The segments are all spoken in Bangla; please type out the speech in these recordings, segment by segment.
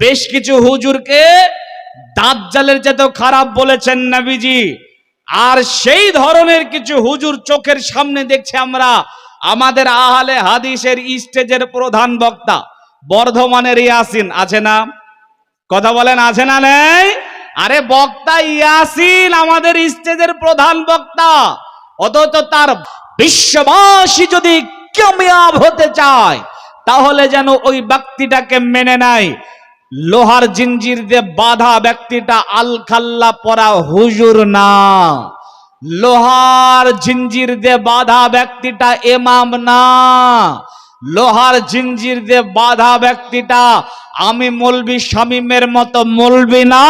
বেশ কিছু হুজুরকে দাজ্জালের চেয়েও খারাপ বলেছেন নবীজি। আর সেই ধরনের কিছু হুজুর চোখের সামনে দেখছি আমরা। আমাদের আহলে হাদিসের স্টেজের প্রধান বক্তা, বর্ধমানের ইয়াসিন, আছে না? কথা বলেন, আছে না নেই? আরে বক্তা ইয়াসিন আমাদের স্টেজের প্রধান বক্তা। অথচ তার বিশ্ববাসী যদি কামিয়াব হতে চায়, তাহলে যেন ওই ব্যক্তিটাকে মেনে নেয়। লোহার জিঞ্জির দিয়ে বাধা ব্যক্তিটা আল খাল্লা পরা হুজুর না। লোহার জিঞ্জির দিয়ে বাধা ব্যক্তিটা এমাম না। লোহার জিঞ্জির দিয়ে বাধা ব্যক্তিটা আমি মলবি শামিমের মতো মলবি না।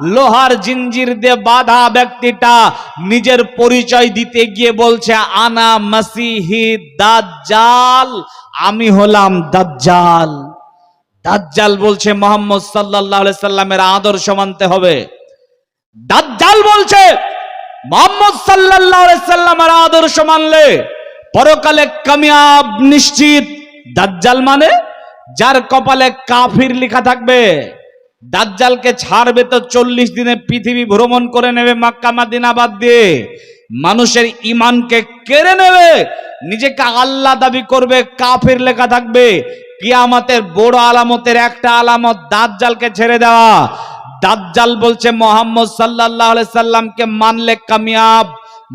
লোহার জিঞ্জির দিয়ে বাধা ব্যক্তিটা নিজের পরিচয় দিতে গিয়ে বলছে, আনা মাসিহি দাজ্জাল, আমি হলাম দাজ্জাল। দাজ্জাল বলছে, মোহাম্মদ আলাইহি সাল্লামের আদর্শ মানতে হবে। দাজ্জাল বলছে, মোহাম্মদ আলাইহি সাল্লামের আদর্শ মানলে পরকালে কামিয়াব নিশ্চিত। দাজ্জাল মানে যার কপালে কাফির লেখা থাকবে, দাজ্জালকে ছাড়বে তো চল্লিশ দিনে পৃথিবী ভ্রমণ করে নেবে, মাক্কা, মাদিনা বাদ দিয়ে। মানুষের ইমানকে কেড়ে নেবে, নিজেকে আল্লাহ দাবি করবে, কাফির লেখা থাকবে। কিয়ামতের বড় আলামতের একটা আলামত দাজ্জালকে ছেড়ে দেওয়া। দাজ্জাল বলছে, মোহাম্মদ আলাইহি সাল্লামকে মানলে কামিয়াব,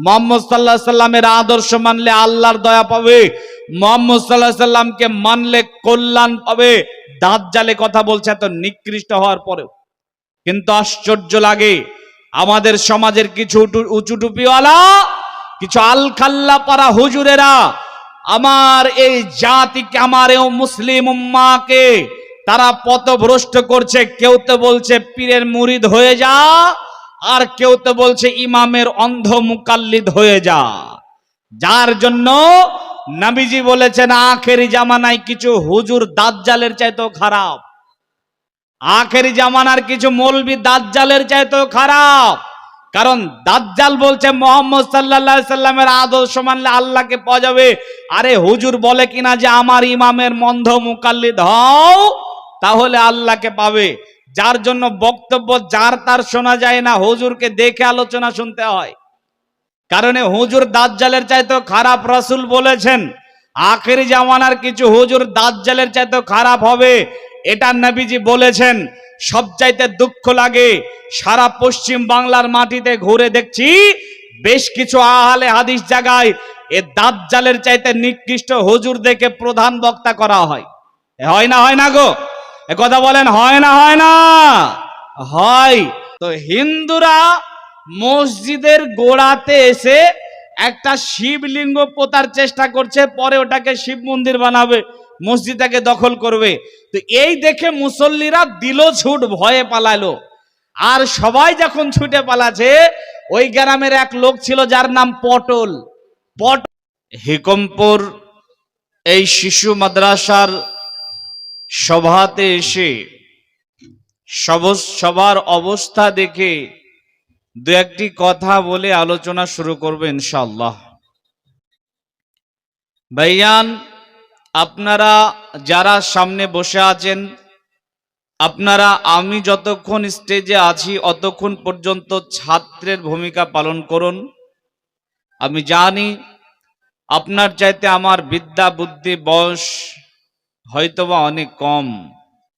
মোহাম্মদ সাল্লাহ সাল্লামের আদর্শ মানলে আল্লাহর দয়া পাবে, মোহাম্মদ সাল্লাহ সাল্লামকে মানলে কল্যাণ পাবে। দাজ্জালে কথা বলছে এত নিকৃষ্ট হওয়ার পরেও। কিন্তু আশ্চর্য লাগে, আমাদের সমাজের কিছু উঁচু টুপিওয়ালা, কিছু আলখাল্লা পারা হুজুরেরা আমার এই জাতিকে, আমার মুসলিম উম্মাকে তারা পথভ্রষ্ট করছে। কেউ তো বলছে, পীরের মুরিদ হয়ে যা, আর কেউ তো বলছে, ইমামের অন্ধ মুকাল্লিদ হয়ে যা। যার জন্য নবীজি বলেছেন, আখেরি জামানায় কিছু হুজুর দাজ্জালের চাইতেও খারাপ। আখেরি জামানার কিছু মৌলবি দাজ্জালের চাইতেও খারাপ। কারণ দাজ্জাল বলছে, মোহাম্মদ আলাইহি সাল্লামের আদর্শ মানলে আল্লাহকে পাওয়া যাবে। আরে হুজুর বলে কিনা যে, আমার ইমামের মন্ধ মুকাল্লিদ হও, তাহলে আল্লাহকে পাবে। যার জন্য বক্তব্য যার তার শোনা যায় না, হুজুরকে দেখে আলোচনা শুনতে হয়। কারণে হুজুর দাজ্জালের চাইতেও খারাপ রাসূল বলেছেন, আখেরি জামানার কিছু হুজুর দাজ্জালের চাইতেও খারাপ হবে। এটা নবীজি বলেছেন, সবচাইতে দুঃখ লাগে, সারা পশ্চিম বাংলার মাটিতে ঘুরে দেখছি, বেশ কিছু আহলে হাদিস জায়গায় এ দাজ্জালের চাইতে নিকৃষ্ট হুজুর দেখে প্রধান বক্তা করা হয়। হয় না হয় না গো? এ কথা বলেন, হয় না হয় না? হয়। তো হিন্দুরা মসজিদের গোড়াতে এসে একটা শিবলিঙ্গ পোতার চেষ্টা করছে, পরে ওটাকে শিব মন্দির বানাবে। মসজিদটাকে দখল করবে। তো এই দেখে মুসল্লিরা দিল ছুট, ভয়ে পালালো। আর সবাই যখন ছুটে পালাছে, ওই গ্রামের এক লোক ছিল যার নাম পটল। পট হিকমপুর এই শিশু মাদ্রাসার সভাতে এসে সব- সবার অবস্থা দেখে দু একটি কথা বলে আলোচনা শুরু করবে ইনশাল্লাহ ভাইয়ান আপনারা যারা সামনে বসে আছেন, আপনারা আমি যতক্ষণ স্টেজে আছি অতক্ষণ পর্যন্ত ছাত্রের ভূমিকা পালন করুন। আমি জানি আপনার চাইতে আমার বিদ্যা, বুদ্ধি, বয়স হয়তোবা অনেক কম।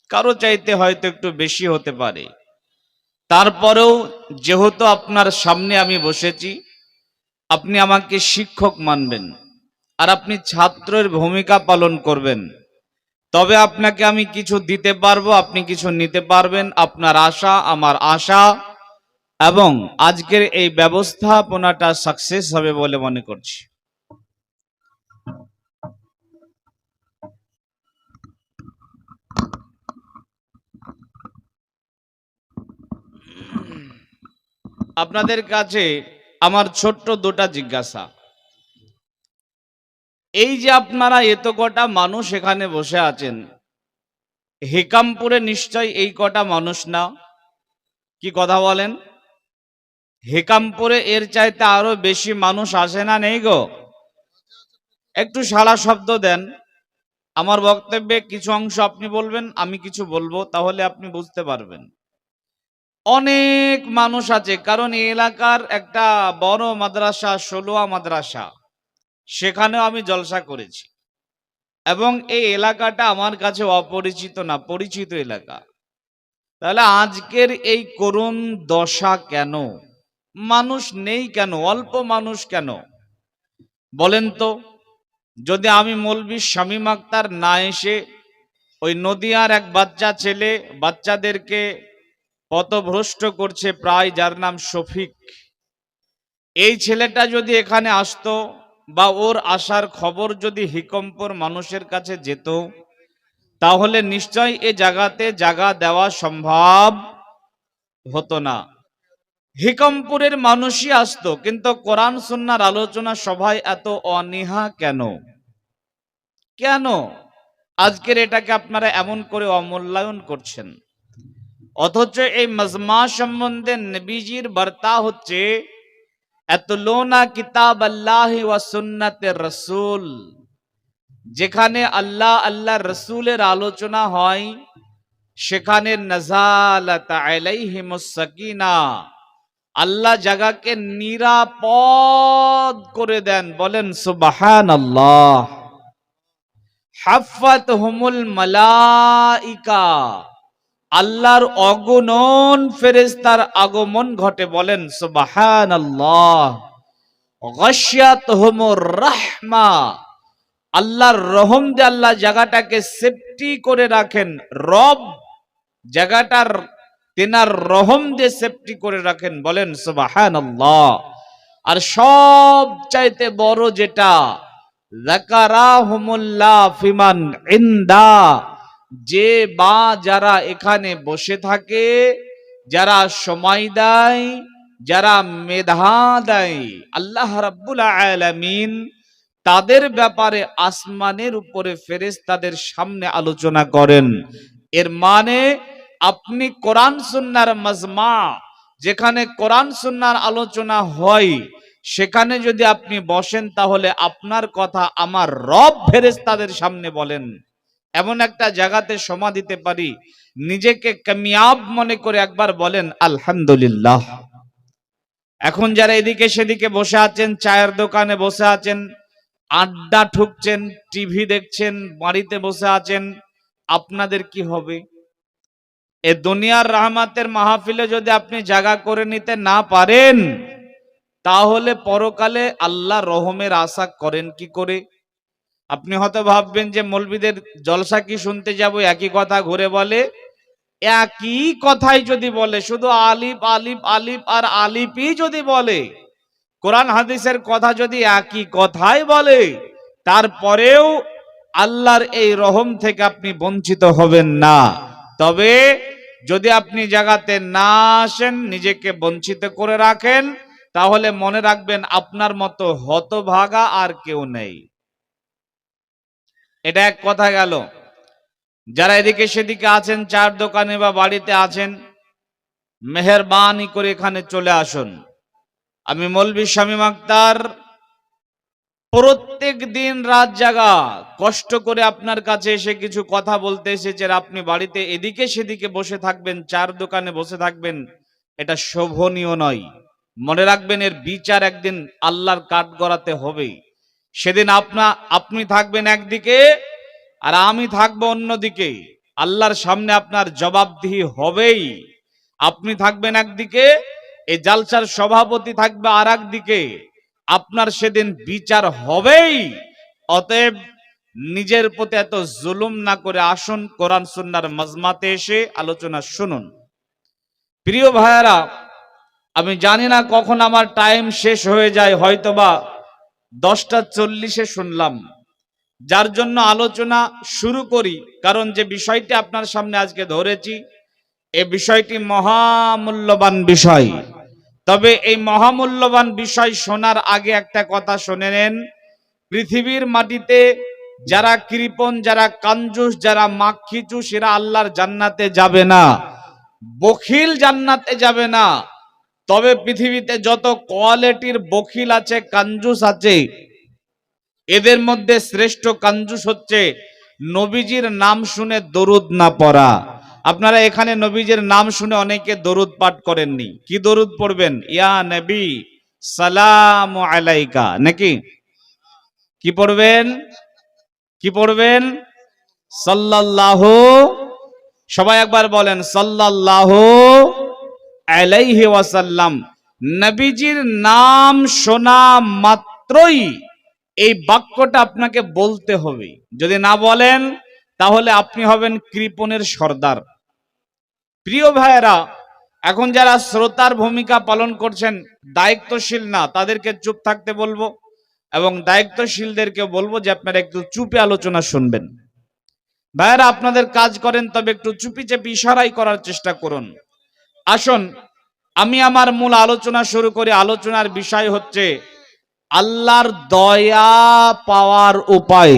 কারও চাইতে হয়তো একটু বেশি হতে পারে। তারপরেও যেহেতু আপনার সামনে আমি বসেছি, আপনি আমাকে শিক্ষক মানবেন। আর আপনি ছাত্রের ভূমিকা পালন করবেন। তবে আপনাকে আমি কিছু দিতে পারব, আপনি কিছু নিতে পারবেন। আপনার আশা, আমার আশা, এবং আজকের এই ব্যবস্থাপনাটা সাকসেস হবে বলে মনে করছি। আপনাদের কাছে আমার ছোট্ট দুটা জিজ্ঞাসা। এই যে আপনারা এত কটা মানুষ এখানে বসে আছেন, হেকামপুরে নিশ্চয় এই কটা মানুষ না? কি কথা বলেন? হেকামপুরে এর চাইতে আরও বেশি মানুষ আসে না নেই গো? একটু সারা শব্দ দেন। আমার বক্তব্যে কিছু অংশ আপনি বলবেন, আমি কিছু বলব, তাহলে আপনি বুঝতে পারবেন। অনেক মানুষ আছে, কারণ এই এলাকার একটা বড় মাদ্রাসা, ষোলোয়া মাদ্রাসা। সেখানেও আমি জলসা করেছি। এবং এই এলাকাটা আমার কাছে অপরিচিত না, পরিচিত এলাকা। তাহলে আজকের এই করুণ দশা কেন? মানুষ নেই কেন? অল্প মানুষ কেন? বলেন তো, যদি আমি মলবি শামীম আক্তার না এসে ওই নদিয়ার এক বাচ্চা ছেলে বাচ্চাদেরকে পথভ্রষ্ট করছে প্রায় যার নাম শফিক, এই ছেলেটা যদি এখানে আসতো বা ওর আসার খবর যদি হিকম্পর মানুষের কাছে যেত, তাহলে নিশ্চয় এ জায়গাতে জায়গা দেওয়া সম্ভব হতো না। হিকমপুরের মানুষই আসতো, কিন্তু কোরআন সুন্নার আলোচনা সভায় এত অনীহা কেন? কেন? আজকের এটাকে আপনারা এমন করে অমূল্যায়ন করছেন। অথচ এই মজমা সম্বন্ধে নবীজির বার্তা হচ্ছে এতলোনা কিতাব আল্লাহ ওয়া সুন্নাতে রসুল। যেখানে আল্লাহ আল্লাহ রসুলের আলোচনা হয়, সেখানে নজালাত আলাইহিমুস সাকিনা। আল্লাহ জাগাকে নিরাপদ করে দেন, বলেন সুবাহান আল্লাহ হাফাত হুমুল মালাইকা। আল্লাহর অগণন ফেরেস্তার আগমন ঘটে বলেন সুবাহান আল্লাহ রাহমা। আল্লাহর রহম দিয়ে আল্লাহ জায়গাটাকে সেফটি করে রাখেন, রব জায়গাটার তেনার রহম দিয়ে সেফটি করে রাখেন, বলেন সুবাহান আর সব চাইতে বড় যেটা জাকারাহুমুল্লাহ ফিমান ইন্দা। যে বা যারা এখানে বসে থাকে, যারা সময় দেয়, যারা মেধা দেয়, আল্লাহ রাব্বুল আলামিন তাদের ব্যাপারে আসমানের উপরে ফেরেশতাদের সামনে আলোচনা করেন। এর মানে আপনি কোরআন সুন্নার মাজমা, যেখানে কোরআন সুন্নার আলোচনা হয়, সেখানে যদি আপনি বসেন, তাহলে আপনার কথা আমার রব ফেরেস তাদের সামনে বলেন। এমন একটা জায়গাতে সমা দিতে পারি। নিজেকে কামিয়াব মনে করে একবার বলেন, আলহামদুলিল্লাহ। এখন যারা এদিকে সেদিকে বসে আছেন, চায়ের দোকানে বসে আছেন, আড্ডা ঠুকছেন, টিভি দেখছেন, বাড়িতে বসে আছেন, আপনাদের কি হবে? এ দুনিয়ার রহমাতের মাহফিলে যদি আপনি জায়গা করে নিতে না পারেন, তাহলে পরকালে আল্লাহ রহমের আশা করেন কি করে? আপনি হয়তো ভাববেন যে মৌলবীদের জলসা কি শুনতে যাব, একই কথা ঘুরে বলে। একই কথাই যদি বলে, শুধু আলিফ আলিফ আলিফ আর আলিফই যদি বলে, কোরআন হাদিসের কথা যদি একই কথাই বলে, তারপরেও আল্লাহর এই রহম থেকে আপনি বঞ্চিত হবেন না। তবে যদি আপনি জায়গাতে না আসেন, নিজেকে বঞ্চিত করে রাখেন, তাহলে মনে রাখবেন আপনার মতো হতভাগা আর কেউ নেই। এটা এক কথা গেল। যারা এদিকে সেদিকে আছেন, চার দোকানে বা বাড়িতে আছেন, মেহরবানি করে এখানে চলে আসুন। আমি মৌলবী শামীম আক্তার প্রত্যেক দিন রাত জাগা, কষ্ট করে আপনার কাছে এসে কিছু কথা বলতে এসেছে আপনি বাড়িতে এদিকে সেদিকে বসে থাকবেন, চার দোকানে বসে থাকবেন, এটা শোভনীয় নয়। মনে রাখবেন এর বিচার একদিন আল্লাহর কাঠ গড়াতে হবে সেদিন আপনা, আপনি থাকবেন একদিকে আর আমি থাকব অন্যদিকে। আল্লাহর সামনে আপনার জবাবদিহি হবেই। আপনি থাকবেন একদিকে এই জালসার সভাপতি থাকবে আর দিকে আপনার সেদিন বিচার হবেই। অতএব নিজের প্রতি এত জুলুম না করে আসুন, কোরআন সুন্নার মজমাতে এসে আলোচনা শুনুন। প্রিয় ভাইয়ারা, আমি জানি না কখন আমার টাইম শেষ হয়ে যায়, হয়তোবা দশটা চল্লিশে শুনলাম। যার জন্য আলোচনা শুরু করি, কারণ যে বিষয়টি আপনার সামনে আজকে ধরেছি, এ বিষয়টি মহামূল্যবান বিষয়। তবে এই মহামূল্যবান বিষয় শোনার আগে একটা কথা শুনে নেন। পৃথিবীর মাটিতে যারা কৃপন যারা কাঞ্জুস, যারা মাক্ষিচুস এরা আল্লাহর জান্নাতে যাবে না। বখিল জান্নাতে যাবে না। তবে পৃথিবীতে যত কোয়ালিটির বখিল আছে, কাঞ্জুস আছে, এদের মধ্যে শ্রেষ্ঠ কাঞ্জুস হচ্ছে নবীজির নাম শুনে দরুদ না পড়া। আপনারা এখানে নবীজির নাম শুনে অনেকে দরুদ পাঠ করেননি। কি দরুদ পড়বেন? ইয়া নবী, সালাম আলাইকা। নাকি? কি পড়বেন? কি পড়বেন? সাল্লাল্লাহু, সবাই একবার বলেন, সাল্লাল্লাহু আলাইহি ওয়াসাল্লাম, নবীজির নাম শোনা মাত্রই এই বাক্যটা আপনাকে বলতে হবে। যদি না বলেন, তাহলে আপনি হবেন কৃপণের সর্দার। প্রিয় ভাইয়েরা, এখন যারা শ্রোতার ভূমিকা পালন করছেন, দায়িত্বশীল না, তাদেরকে চুপ থাকতে বলব এবং দায়িত্বশীলদেরকে বলব যে আপনারা একটু চুপে আলোচনা শুনবেন। ভাইয়েরা, আপনাদের কাজ করেন, তবে একটু চুপি চেপি ইশারাই করার চেষ্টা করুন। আসুন, আমি আমার মূল আলোচনা শুরু করি। আলোচনার বিষয় হচ্ছে আল্লাহর দয়া পাওয়ার উপায়।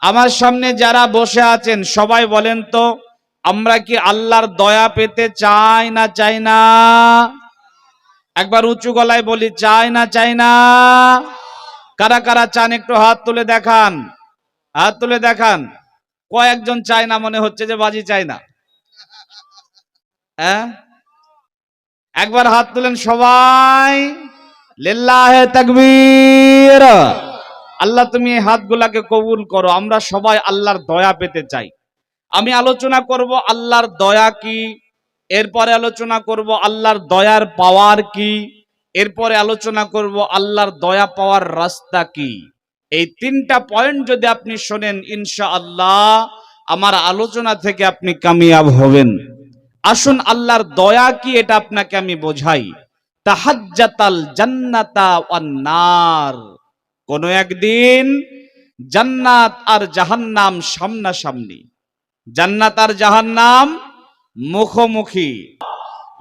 আমার সামনে যারা বসে আছেন, সবাই বলেন তো, আমরা কি আল্লাহর দয়া পেতে চাই না চাই না? একবার উঁচু গলায় বলি, চাই না চাই না? কারা কারা চান, একটু হাত তুলে দেখান। হাত তুলে দেখান। কয়েকজন চায় না, মনে হচ্ছে যে বাজি চায় না। হ্যাঁ? একবার হাত তুলেন সবাই। লিল্লাহে তাকবীর। আল্লাহ তুমি এই হাতগুলাকে কবুল করো, আমরা সবাই আল্লাহর দয়া পেতে চাই। আমি আলোচনা করব আল্লাহর দয়া কি, এরপরে আলোচনা করব আল্লাহর দয়ার পাওয়ার কি, এরপরে আলোচনা করব আল্লাহর দয়া পাওয়ার রাস্তা কি। এই তিনটা পয়েন্ট যদি আপনি শোনেন ইনশা আল্লাহ আমার আলোচনা থেকে আপনি কামিয়াব হবেন। আসুন আল্লাহর দয়া কি এটা আপনাকে আমি বোঝাই। তাহাজ্জাতাল জান্নাতা নার। কোন একদিন জান্নাত আর জাহান্নাম সামনাসামনি। জান্নাত আর জাহান্নাম মুখোমুখি।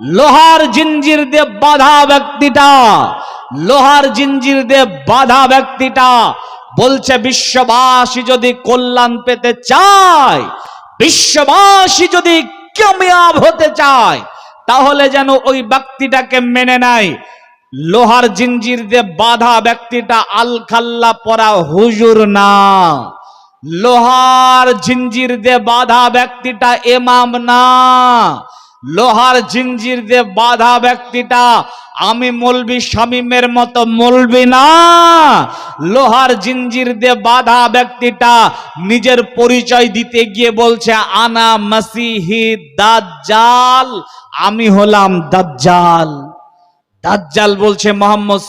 লোহার জিঞ্জির দিয়ে বাধা ব্যক্তিটা, লোহার জিঞ্জির দিয়ে বাধা ব্যক্তিটা বলছে, বিশ্ববাসী যদি কল্যাণ পেতে চায়, বিশ্ববাসী যদি কামিয়াব হতে চায়, তাহলে যেন ওই ব্যক্তিটাকে মেনে নেয়। লোহার জিঞ্জির দিয়ে বাধা ব্যক্তিটা আল খাল্লা পরা হুজুর না। লোহার জিঞ্জির দিয়ে বাধা ব্যক্তিটা এমাম না। লোহার জিঞ্জির দিয়ে বাধা ব্যক্তিটা, আমি মলবি শামিমের মতো মলবি না। লোহার জিঞ্জির দিয়ে বাধা ব্যক্তিটা, নিজের পরিচয় দিতে গিয়ে বলছে, আনা মাসিহি দাজ্জাল, আমি হলাম দাজ্জাল। দাজ্জাল বলছে, মোহাম্মদ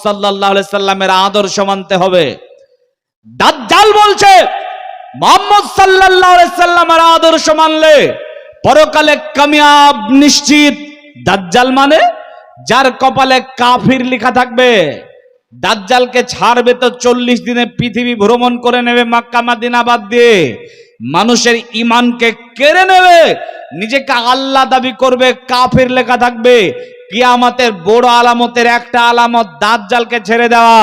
আলাইহি সাল্লামের আদর্শ মানতে হবে। দাজ্জাল বলছে, মোহাম্মদ আলাইহি সাল্লামের আদর্শ মানলে পরকালে কামিয়াব নিশ্চিত। দাজ্জাল মানে যার কপালে কাফির লেখা থাকবে। দাজ্জালকে ছাড়বে তো চল্লিশ দিনে পৃথিবী ভ্রমণ করে নেবে মাক্কা মাদিনা বাদ দিয়ে। মানুষের ইমানকে কেড়ে নেবে, নিজেকে আল্লাহ দাবি করবে, কাফির লেখা থাকবে। কিয়ামতের বড় আলামতের একটা আলামত দাজ্জালকে ছেড়ে দেওয়া।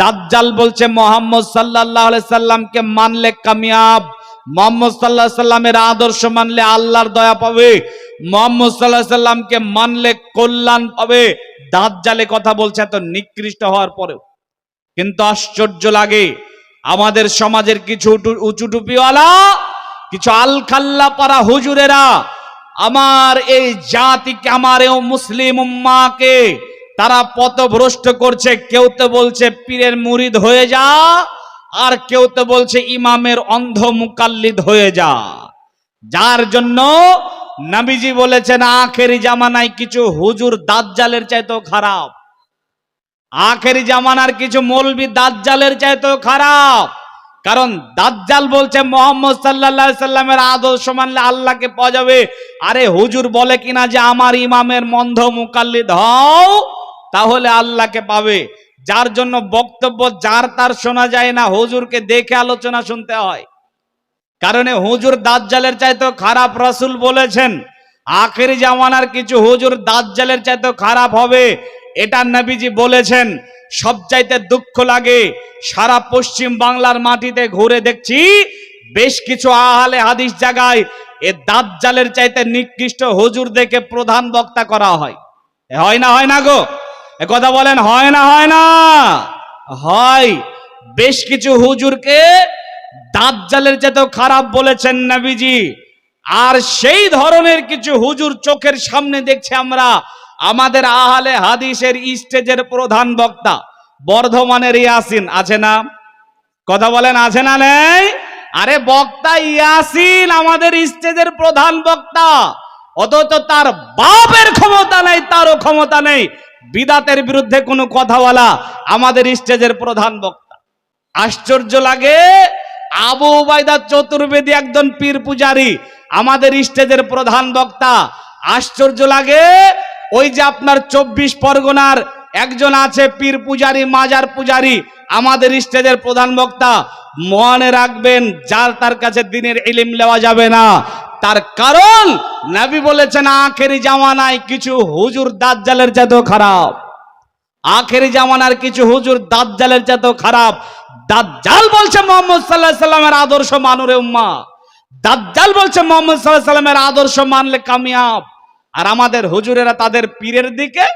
দাজ্জাল বলছে মোহাম্মদ আলাইহি সাল্লামকে মানলে কামিয়াব। মোহাম্মদ সাল্লাহ সাল্লামের আদর্শ মানলে আল্লাহর দয়া পাবে। মোহাম্মদ সাল্লাহ মানলে কল্যাণ পাবে। দাজ্জালে কথা বলছে এত নিকৃষ্ট হওয়ার পরেও। কিন্তু আশ্চর্য লাগে, আমাদের সমাজের কিছু উটু- উঁচু টুপিওয়ালা, কিছু আলখাল্লা পারা হুজুরেরা আমার এই জাতিকে, আমার এই মুসলিম উম্মাকে তারা পথভ্রষ্ট করছে, কেউ তো বলছে পীরের মুরিদ হয়ে যা। আর কেউ তো বলছে ইমামের অন্ধ মুকাল্লিদ হয়ে যা। যার জন্য নবীজি বলেছেন, আখেরি জামানায় কিছু হুজুর দাজ্জালের চাইতেও খারাপ। আখেরি জামানার কিছু মৌলবি দাজ্জালের চাইতেও খারাপ। কারণ দাজ্জাল বলছে, মোহাম্মদ আলাইহি সাল্লামের আদর্শ মানলে আল্লাহকে পাওয়া যাবে। আরে হুজুর বলে কিনা যে আমার ইমামের মন্ধ মুকাল্লিদ হও, তাহলে আল্লাহকে পাবে। যার জন্য বক্তব্য যার তার শোনা যায় না, হুজুরকে দেখে আলোচনা শুনতে হয়। কারণে হুজুর দাজ্জালের চাইতেও খারাপ রাসূল বলেছেন, আখেরি জামানার কিছু হুজুর দাজ্জালের চাইতেও খারাপ হবে, এটা নবীজি বলেছেন। সব চাইতে দুঃখ লাগে, সারা পশ্চিম বাংলার মাটিতে ঘুরে দেখছি, বেশ কিছু আহলে হাদিস জায়গায় এ দাজ্জালের চাইতে নিকৃষ্ট হুজুর দেখে প্রধান বক্তা করা হয়। হয় না হয় না গো? কথা বলেন, হয় না হয় না? হয়। বেশ কিছু হুজুরকে দাজ্জালের চেয়েও খারাপ বলেছেন নবীজি, আর সেই ধরনের কিছু হুজুর চোখের সামনে দেখছি আমরা। আমাদের আহলে হাদিসের স্টেজের প্রধান বক্তা, বর্ধমানের ইয়াসিন, আছে না? কথা বলেন, আছে না নেই? আরে বক্তা ইয়াসিন আমাদের স্টেজের প্রধান বক্তা, অথচ তার বাপের ক্ষমতা নেই, তারও ক্ষমতা নেই। বিদাতের বিরুদ্ধে কোনো কথা বলা আমাদের স্টেজের প্রধান বক্তা। আশ্চর্য লাগে, আবু উবাইদা চতুর্বেদী একজন পীর পূজারী আমাদের স্টেজের প্রধান বক্তা। আশ্চর্য লাগে, ওই যে আপনার চব্বিশ পরগনার একজন আছে পীর পূজারী, মাজার পূজারী আমাদের স্টেজের প্রধান বক্তা। মনে রাখবেন যার তার কাছে দিনের ইলিম নেওয়া যাবে না। তার কারণ নবী বলেছেন, আখেরি জামানায় কিছু হুজুর দাজ্জালের চাইতেও খারাপ। আখেরি জামানার কিছু হুজুর দাজ্জালের চাইতেও খারাপ। দাজ্জাল বলছে মোহাম্মদ সাল্লাহ সাল্লামের আদর্শ মানুরে উম্মা। দাজ্জাল বলছে মোহাম্মদ সাল্লাহ সাল্লামের আদর্শ মানলে কামিয়াব। আর আমাদের হুজুরেরা তাদের পীরের দিকে,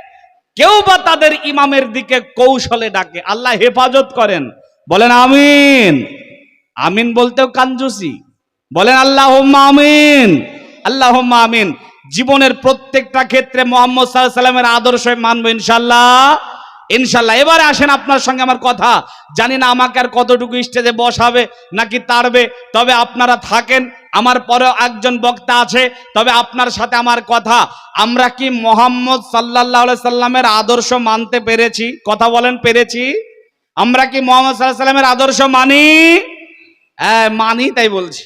কেউ বা তাদের ইমামের দিকে কৌশলে ডাকে। আল্লাহ হেফাজত করেন। বলেন, আমিন। আমিন বলতেও কাঞ্জুসি বলেন আল্লাহ আমিন। আল্লাহ আমিন। জীবনের প্রত্যেকটা ক্ষেত্রে মোহাম্মদ সাল্লামের আদর্শ মানবো ইনশাল্লাহ ইনশাল্লাহ এবারে আসেন আপনার সঙ্গে আমার কথা। জানি না আমাকে আর কতটুকু স্টেজে বসাবে নাকি তারবে তবে আপনারা থাকেন, আমার পরেও একজন বক্তা আছে, তবে আপনার সাথে আমার কথা। আমরা কি মোহাম্মদ সাল্লাহ সাল্লামের আদর্শ মানতে পেরেছি? কথা বলেন, পেরেছি? আমরা কি মোহাম্মদ সাল্লাহ সাল্লামের আদর্শ মানি? হ্যাঁ মানি তাই বলছি।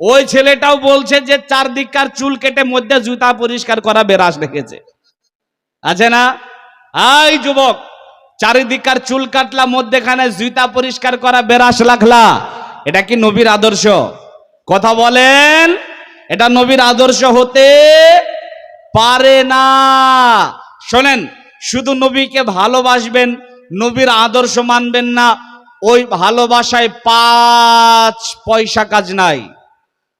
ওই ছেলেটাও বলছে যে চারদিককার চুল কেটে মধ্যে জুতা পরিষ্কার করা বেরাস রেখেছে। আছে না? আই যুবক, চারিদিককার চুল কাটলা, মধ্যেখানে জুতা পরিষ্কার করা বেরাস লাগলা। এটা কি নবীর আদর্শ? কথা বলেন, এটা নবীর আদর্শ হতে পারে না। শোনেন, শুধু নবীকে ভালোবাসবেন, নবীর আদর্শ মানবেন না, ওই ভালোবাসায় পাঁচ পয়সা কাজ নাই।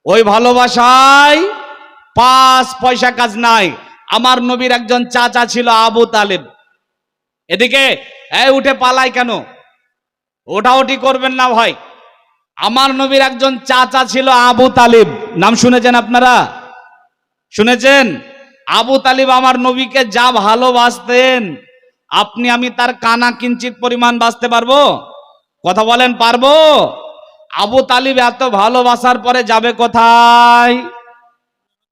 ওই ভালোবাসায় পাঁচ পয়সা কাজ নাই। আমার নবীর একজন চাচা ছিল আবু তালেব। এদিকে, এই উঠে পালাই কেন? ওটা ওটি করবেন না ভাই। আমার নবীর একজন চাচা ছিল আবু তালিব। নাম শুনেছেন আপনারা? শুনেছেন? আবু তালিব আমার নবীকে যা ভালোবাসতেন, আপনি আমি তার কানা কিঞ্চিত পরিমাণ বাঁচতে পারব? কথা বলেন, পারব? আবু তালিব এত ভালোবাসার পরে যাবে কোথায়?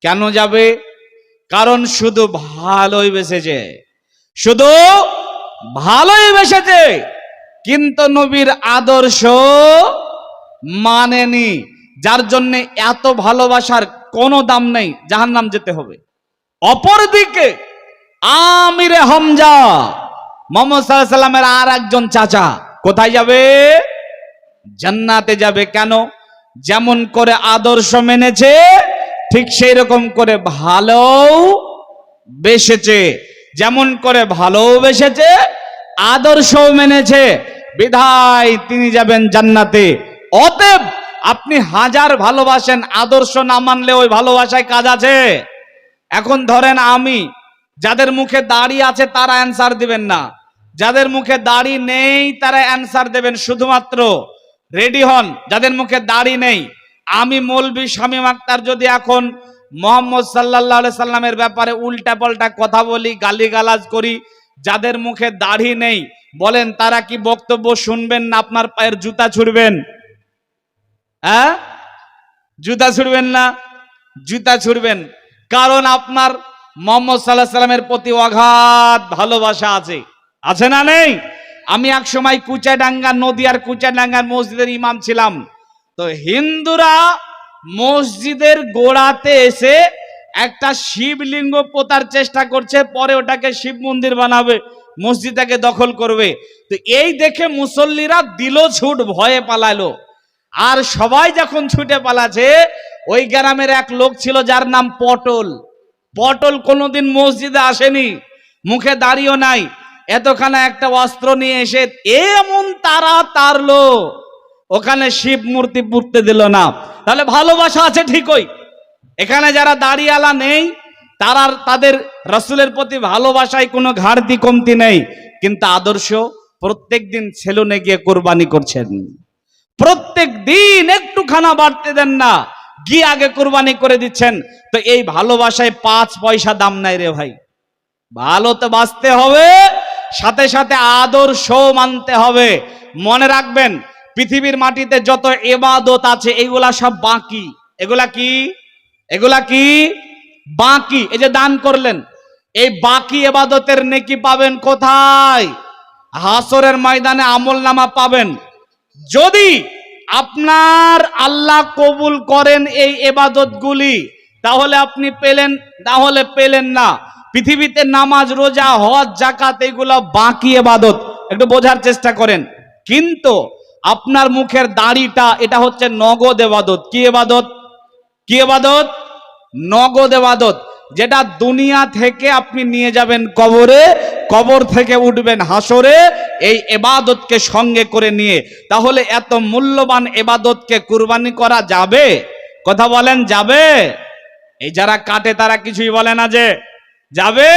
কেন যাবে? কারণ শুধু ভালোই বেসেছে। শুধু ভালোই বেসেছে। কিন্তু নবীর আদর্শ মানেনি। যার জন্য এত ভালোবাসার কোনো দাম নেই। জাহান নাম যেতে হবে। অপরদিকে আমিরে হমজা। মোহাম্মদ সাল্লামের আর একজন চাচা। কোথায় যাবে? জান্নাতে যাবে কেন? যেমন করে আদর্শ মেনেছে, ঠিক সেই রকম করে ভালো বেসেছে। যেমন করে ভালোবেসেছে আদর্শও মেনেছে। বিধায় তিনি যাবেন জান্নাতে। অতএব আপনি হাজার ভালোবাসেন, আদর্শ না মানলে ওই ভালোবাসায় কাজ আছে। এখন ধরেন আমি, যাদের মুখে দাড়ি আছে তারা অ্যান্সার দিবেন না। যাদের মুখে দাড়ি নেই তারা অ্যান্সার দেবেন শুধুমাত্র। রেডি হন, যাদের মুখে দাড়ি নেই। আমি মৌলবি শামীম আক্তার যদি এখন মোহাম্মদ সাল্লাহ সাল্লামের ব্যাপারে উল্টা পাল্টা কথা বলি, গালিগালাজ করি, যাদের মুখে দাড়ি নেই, বলেন তারা কি বক্তব্য শুনবেন না আপনার পায়ের জুতা ছুড়বেন? হ্যাঁ? জুতা ছুড়বেন না? জুতা ছুড়বেন। কারণ আপনার মোহাম্মদ সাল্লাহ সাল্লামের প্রতি অগাধ ভালোবাসা আছে। আছে না নেই? আমি এক সময় কুচাডাঙ্গা, নদীয়ার কুচাডাঙ্গার মসজিদের ইমাম ছিলাম। তো হিন্দুরা মসজিদের গোড়াতে এসে একটা শিবলিঙ্গ পোতার চেষ্টা করছে, পরে ওটাকে শিব মন্দির বানাবে, মসজিদটাকে দখল করবে। তো এই দেখে মুসল্লিরা দিল ছুট, ভয়ে পালালো। আর সবাই যখন ছুটে পালাছে, ওই গ্রামের এক লোক ছিল যার নাম পটল। পটল কোনোদিন মসজিদে আসেনি, মুখে দাঁড়িয়েও নাই। এতখানা একটা অস্ত্র নিয়ে এসে এমন তারা তারলো। ওখানে শিব মূর্তি পুঁততে দিল না। তাহলে ভালোবাসা আছে ঠিকই। এখানে যারা দাড়িয়ালা নেই তারা তাদের রসুলের প্রতি ভালোবাসায় কোনো ঘাটতি, কমতি নেই। কিন্তু আদর্শ, প্রত্যেক দিন সেলুনে গিয়ে কোরবানি করছেন। প্রত্যেক দিন একটু খানা বাড়তে দেন না, গিয়ে আগে কোরবানি করে দিচ্ছেন। তো এই ভালোবাসায় পাঁচ পয়সা দাম নাই রে ভাই। ভালো তো বাঁচতে হবে সাথে সাথে আদর্শ মানতে হবে। মনে রাখবেন, পৃথিবীর মাটিতে যত এবাদত আছে, এগুলা সব বাকি। এগুলা কি? এগুলা কি? বাকি। এই যে দান করলেন, এই বাকি এবাদতের নেকি পাবেন কোথায়? হাসরের ময়দানে আমল নামা পাবেন। যদি আপনার আল্লাহ কবুল করেন এই এবাদতগুলি তাহলে আপনি পেলেন তাহলে পেলেন না। পৃথিবীতে নামাজ, রোজা, হজ জাকাত এগুলো বাকি এবাদত। একটু বোঝার চেষ্টা করেন। কিন্তু আপনার মুখের দাড়িটা, এটা হচ্ছে নগদ এবাদত। কি এবাদত? কি এবাদত? নগদ এবাদত। যেটা দুনিয়া থেকে আপনি নিয়ে যাবেন কবরে, কবর থেকে উঠবেন হাসরে, এই এবাদতকে সঙ্গে করে নিয়ে। তাহলে এত মূল্যবান এবাদতকে কুরবানি করা যাবে? কথা বলেন, যাবে? এই যারা কাটে, তারা কিছুই বলে না যে যাবে।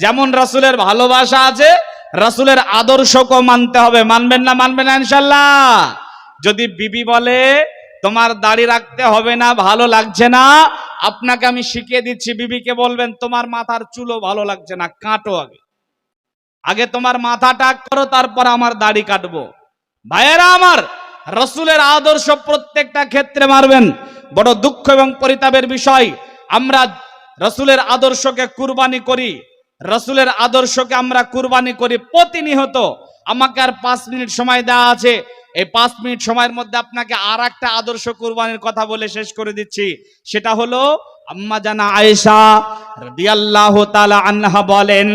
যেমন রাসূলের ভালোবাসা আছে, রাসূলের আদর্শকে মানতে হবে। মানবেন না মানবেন না ইনশাল্লাহ যদি বিবি বলে, তোমার দাড়ি রাখতে হবে না, ভালো লাগছে না। আপনাকে আমি শিখিয়ে দিচ্ছি, বিবিকে বলবেন, তোমার মাথার চুলও ভালো লাগছে না, কাটো আগে। আগে তোমার মাথা টাক করো, তারপর আমার দাড়ি কাটবো। ভাইয়েরা আমার, রসুলের আদর্শ প্রত্যেকটা ক্ষেত্রে মারবেন। বড় দুঃখ এবং পরিতাপের বিষয়, আমরা রসুলের আদর্শকে কুরবানি করি, রসুলের আদর্শকে আমরা কুরবানি করি প্রতিনিয়ত আমাকে আর পাঁচ মিনিট সময় দেওয়া আছে। এই পাঁচ মিনিট সময়ের মধ্যে আপনাকে আর একটা আদর্শ কুরবানির কথা বলে শেষ করে দিচ্ছি। সেটা হলো, আম্মা জানা আয়েশা রাদিয়াল্লাহু আনহা বলেন,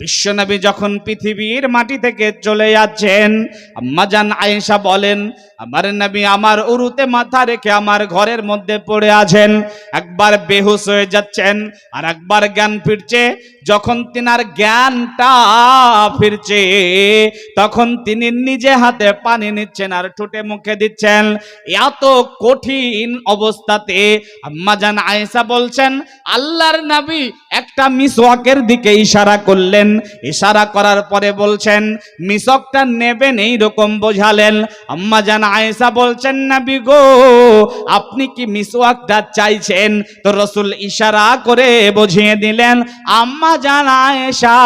বিশ্বনবী যখন পৃথিবীর মাটি থেকে চলে যাচ্ছেন, আম্মা জান আয়েশা বলেন আমার নবী আমার উরুতে মাথা রেখে আমার ঘরের মধ্যে পড়ে আছেন। একবার বেহুশ হয়ে যাচ্ছেন আর একবার জ্ঞান ফিরছে। যখন তিনার জ্ঞানটা ফিরছে, তখন তিনি নিজে হাতে পানি নিচ্ছেন আর ঠোঁটে মুখে দিচ্ছেন। এত কঠিন অবস্থাতে আম্মা জান আয়েশা বলছেন, আল্লাহর নবী একটা মিসওয়াকের দিকে ইশারা করলেন। ইশারা করার পরে বলছেন মিসকটা নেবেন এই রকম বোঝালেন। আম্মা আয়েশা বলছেন, নবী গো, আপনি কি মিসওয়াকটা চাইছেন? তো রসুল ইশারা করে বুঝিয়ে দিলেন, আম্মা জান আয়েশা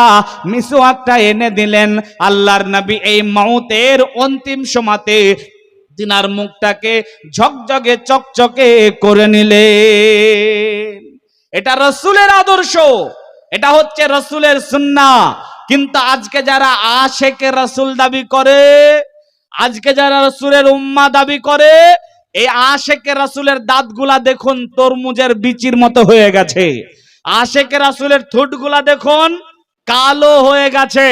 মিসওয়াকটা এনে দিলেন। আল্লাহর নবী এই মৌতের অন্তিম সমাতে তিনার মুখটাকে ঝকঝকে চকচকে করে নিলেন। এটা রসুলের আদর্শ, এটা হচ্ছে রসুলের সুন্না কিন্তু আজকে যারা আশেকে রসুল দাবি করে আজকে যারা রসুলের উম্মা দাবি করে, এই আশেকে রসুলের দাঁতগুলা দেখুন তরমুজের বিচির মতো হয়ে গেছে। আশেকে রসুলের ঠোঁটগুলা দেখুন কালো হয়ে গেছে।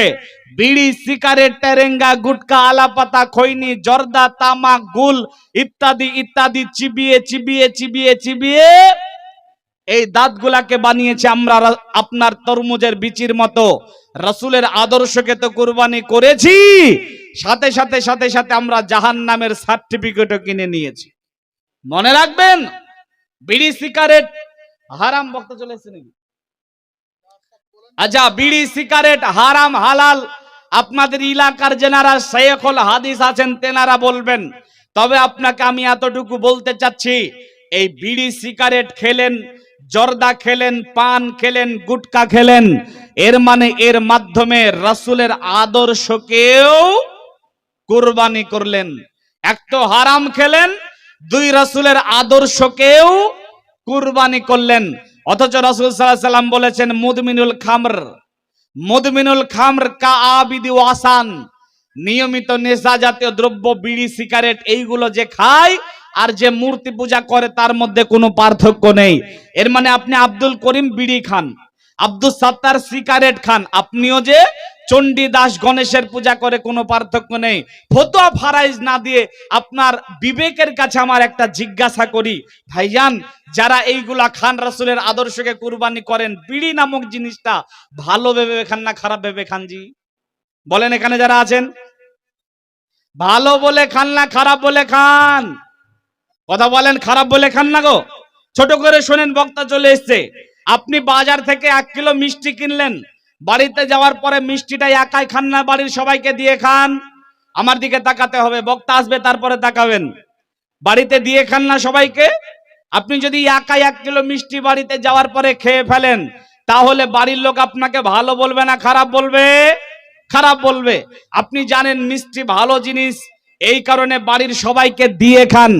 বিড়ি, সিগারেট, টেরেঙ্গা, গুটকা, আলাপাতা, খৈনি, জর্দা, তামাক, গুল ইত্যাদি ইত্যাদি চিবিয়ে চিবিয়ে চিবিয়ে চিবিয়ে এই দাঁতগুলাকে বানিয়েছে আমরা আপনার তরমুজের বিচির মতো। রসুলের আদর্শকে তো কুরবানি করেছি। সাথে সাথে সাথে সাথে আমরা জাহান নামের সার্টিফিকেটও কিনে নিয়েছি। মনে রাখবেন, বিড়ি সিগারেট হারাম বক্ত চলে আচ্ছা বিড়ি সিগারেট হারাম, হালাল, আপনাদের এলাকার যেনারা শেখল হাদিস আছেন, তেনারা বলবেন, তবে আপনাকে আমি এতটুকু বলতে চাচ্ছি, এই বিড়ি সিগারেট খেলেন, জর্দা খেলেন, পান খেলেন, গুটকা খেলেন, এর মানে এর মাধ্যমে রাসূলের আদর্শকেও কুরবানি করলেন। এক তো হারাম খেলেন, দুই রাসূলের আদর্শকেও কুরবানি করলেন। অথচ রাসূল সাল্লাম বলেছেন, মুদমিনুল খামর মুদমিনুল খামর কা আবিদি ওয়াসান নিয়মিত নেশা জাতীয় দ্রব্য, বিড়ি, সিগারেট, এইগুলো যে খায় আর যে মূর্তি পূজা করে, তার মধ্যে কোনো পার্থক্য নেই। এর মানে আপনি আব্দুল করিম বিড়ি খান, আব্দুল সাত্তার সিগারেট খান। আপনিও যে চণ্ডী দাস গণেশের পূজা করে কোনো পার্থক্য নেই। ফতোয়া ফারাইজ না দিয়ে আপনার বিবেকের কাছে আমার একটা জিজ্ঞাসা করি। ভাইজান, যারা এইগুলা খান রাসূলের আদর্শকে কুরবানি করেন, বিড়ি নামক জিনিসটা ভালো ভেবে খান না খারাপ ভেবে খান বলেন এখানে যারা আছেন। ভালো বলে খান না খারাপ বলে খান? কথা বলেন, খারাপ বলে খান না গো। ছোট করে শোনেন, বক্তা চলে এসছে। আপনি বাজার থেকে এক কিলো মিষ্টি কিনলেন বাড়িতে যাওয়ার পরে মিষ্টিটা একাই খান না, বাড়ির সবাইকে দিয়ে খান। আমার দিকে তাকাতে হবে, বক্তা আসবে, তারপরে তাকাবেন। বাড়িতে দিয়ে খান না সবাইকে? আপনি যদি একাই এক কিলো মিষ্টি বাড়িতে যাওয়ার পরে খেয়ে ফেলেন, তাহলে বাড়ির লোক আপনাকে ভালো বলবে না খারাপ বলবে? খারাপ বলবে। আপনি জানেন মিষ্টি ভালো জিনিস, এই কারণে বাড়ির সবাইকে দিয়ে খান।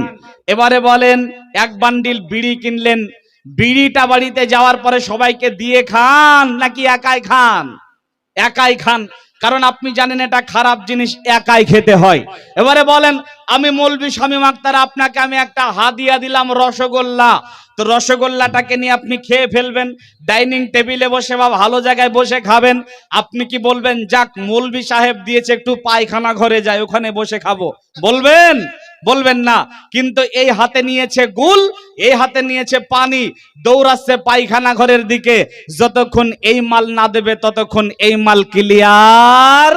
এবারে বলেন, এক বান্ডিল বিড়ি কিনলেন বিড়িটা বাড়িতে যাওয়ার পরে সবাইকে দিয়ে খান, নাকি একাই খান? একাই খান। কারণ আপনি জানেন এটা খারাপ জিনিস, একাই খেতে হয়। এবারে বলেন, আমি মৌলবি শামীম আক্তার আপনাকে আমি একটা হাদিয়া দিলাম, রসগোল্লা। তো রসগোল্লাটাকে নিয়ে আপনি খেয়ে ফেলবেন, ডাইনিং টেবিলে বসে বা ভালো জায়গায় বসে খাবেন। আপনি কি বলবেন, যাক মৌলবি সাহেব দিয়েছে, একটু পায়খানা ঘরে যায় ওখানে বসে খাব। বলবেন? বলবেন না, কিন্তু এই হাতে নিয়েছে গুল, এই হাতে নিয়েছে পানি। দৌড়াচ্ছে পায়খানা ঘরের দিকে। যতক্ষণ এই মাল না দেবে, ততক্ষণ এই মাল ক্লিয়ার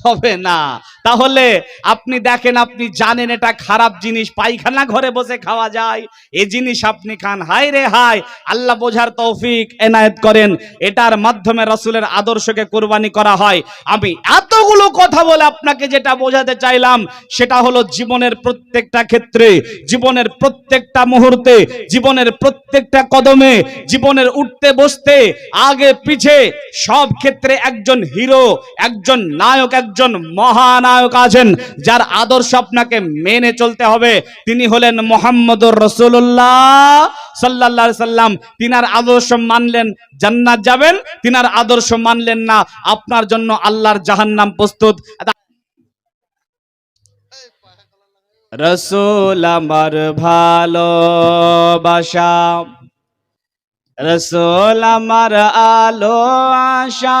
হবে না। তাহলে আপনি দেখেন, আপনি জানেন এটা খারাপ জিনিস, পায়খানা ঘরে বসে খাওয়া যায়। এই জিনিস আপনি খান। হাই রে হাই আল্লাহ বোঝার তৌফিক এনায়েত করেন। এটার মাধ্যমে রসুলের আদর্শকে কোরবানি করা হয়। আমি এতগুলো কথা বলে আপনাকে যেটা বোঝাতে চাইলাম, সেটা হলো জীবনের প্রত্যেকটা ক্ষেত্রে, জীবনের প্রত্যেকটা মুহূর্তে, জীবনের প্রত্যেকটা কদমে, জীবনের উঠতে বসতে, আগে পিছে সব ক্ষেত্রে একজন হিরো, একজন নায়ক, একজন মহানায়ক আছেন, যার আদর্শ আপনাকে মেনে চলতে হবে। তিনি হলেন মোহাম্মদুর রসুল্লাহ আলাইহি সাল্লাম। তিনার আদর্শ মানলেন জান্নাত যাবেন, তিনার আদর্শ মানলেন না, আপনার জন্য আল্লাহর জাহান্নাম প্রস্তুত। রসুল আমার ভালোবাসা, রসুল আমার আলো আশা।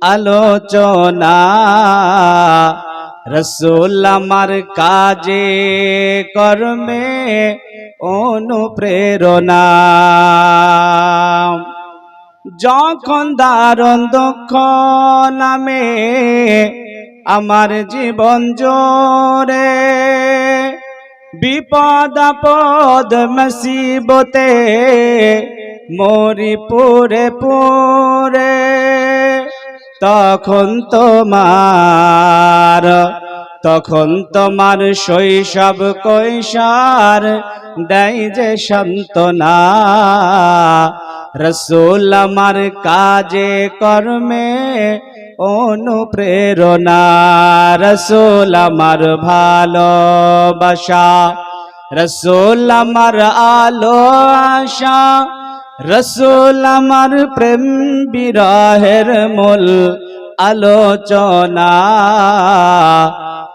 আলোচনা। রসুল আমার কাজে, কর্মে অনুপ্রেরণা। যখন দারুণ দুঃখ নামে আমার জীবন জোরে, বিপদ আপদ মসিবতে মরি পুরে পুরে। তখন তোমার তখন তোমার শৈশব কৈশার দেয় যে সান্ত্বনা। রসুল আমার কাজে, কর্মে অনুপ্রেরণা। রসুল আমার ভালোবাসা। রসুল আমার আলো আশা। রসুল আমার প্রেম বিরহের মূল আলোচনা।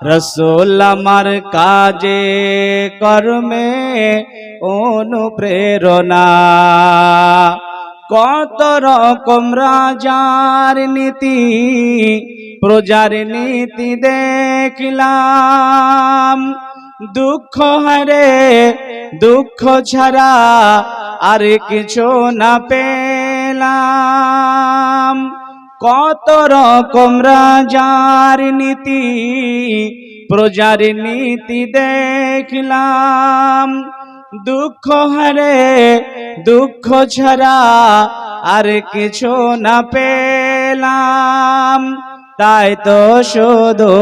রসুল আমার কাজে, কর্মে অনুপ্রেরণা। কত রকম রাজার নীতি, প্রজার নীতি দেখলাম। দুঃখ হারে, দুঃখ ছাড়া আর কিছু না পেলাম। কত রকম রাজার নীতি, প্রজার নীতি দেখলাম। দুঃখ হারে, দুঃখ ছাড়া আর কিছু না পেলাম। তাই তো শুধু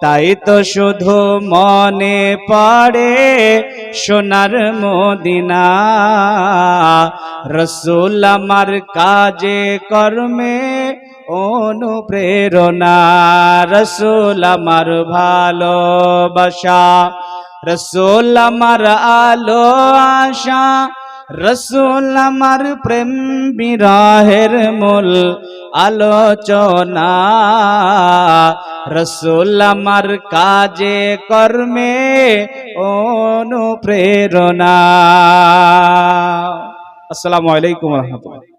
তাই তো শুধু মনে পড়ে সোনার মদিনা। রসুল আমার কাজে, কর্মে অনুপ্রেরণা। রসুল আমার ভালোবাসা। রসুল আমার আলো, আশা। রসুল আমার প্রেম, বিরাহের মূল। আলোচনা। রসুল আমার কাজে কর্মে অনুপ্রেরণা। আসসালামু আলাইকুম রহমতুল্লাহ।